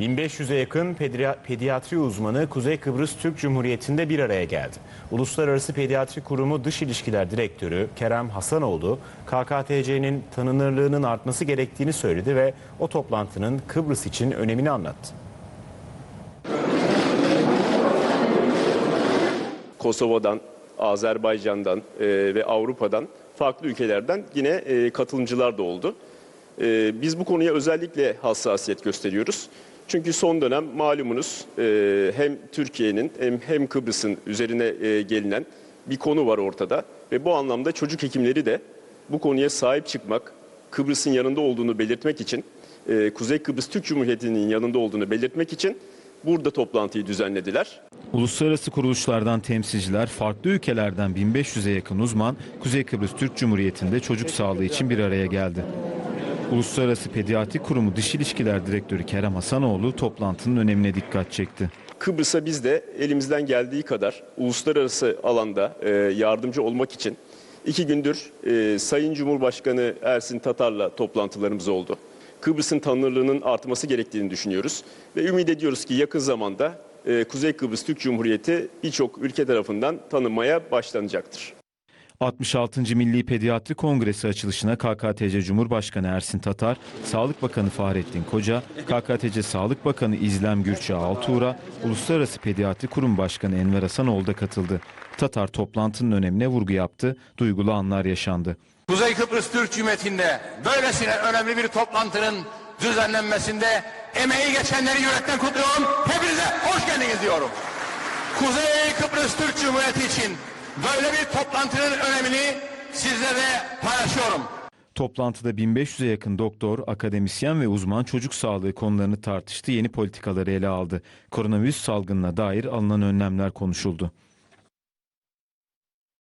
1500'e yakın pediatri uzmanı Kuzey Kıbrıs Türk Cumhuriyeti'nde bir araya geldi. Uluslararası Pediatri Kurumu Dış İlişkiler Direktörü Kerem Hasanoğlu, KKTC'nin tanınırlığının artması gerektiğini söyledi ve o toplantının Kıbrıs için önemini anlattı. Kosova'dan, Azerbaycan'dan e, ve Avrupa'dan farklı ülkelerden yine e, katılımcılar da oldu. E, biz bu konuya özellikle hassasiyet gösteriyoruz. Çünkü son dönem malumunuz e, hem Türkiye'nin hem, hem Kıbrıs'ın üzerine e, gelinen bir konu var ortada. Ve bu anlamda çocuk hekimleri de bu konuya sahip çıkmak, Kıbrıs'ın yanında olduğunu belirtmek için, e, Kuzey Kıbrıs Türk Cumhuriyeti'nin yanında olduğunu belirtmek için burada toplantıyı düzenlediler. Uluslararası kuruluşlardan temsilciler, farklı ülkelerden 1500'e yakın uzman Kuzey Kıbrıs Türk Cumhuriyeti'nde çocuk sağlığı için bir araya geldi. Uluslararası Pediatri Kurumu Dış İlişkiler Direktörü Kerem Hasanoğlu toplantının önemine dikkat çekti. Kıbrıs'a biz de elimizden geldiği kadar uluslararası alanda e, yardımcı olmak için iki gündür e, Sayın Cumhurbaşkanı Ersin Tatar'la toplantılarımız oldu. Kıbrıs'ın tanınırlığının artması gerektiğini düşünüyoruz ve ümit ediyoruz ki yakın zamanda e, Kuzey Kıbrıs Türk Cumhuriyeti birçok ülke tarafından tanınmaya başlanacaktır. 66. Milli Pediatri Kongresi açılışına KKTC Cumhurbaşkanı Ersin Tatar, Sağlık Bakanı Fahrettin Koca, KKTC Sağlık Bakanı İzlem Gürçe Altuğra, Uluslararası Pediatri Kurum Başkanı Enver Hasanoğlu da katıldı. Tatar toplantının önemine vurgu yaptı, duygulu anlar yaşandı. Kuzey Kıbrıs Türk Cumhuriyeti'nde böylesine önemli bir toplantının düzenlenmesinde emeği geçenleri yürekten kutluyorum. Hepinize hoş geldiniz diyorum. Kuzey Kıbrıs Türk Cumhuriyeti için böyle bir toplantının önemini sizlerle paylaşıyorum. Toplantıda 1500'e yakın doktor, akademisyen ve uzman çocuk sağlığı konularını tartıştı, yeni politikaları ele aldı. Koronavirüs salgınına dair alınan önlemler konuşuldu.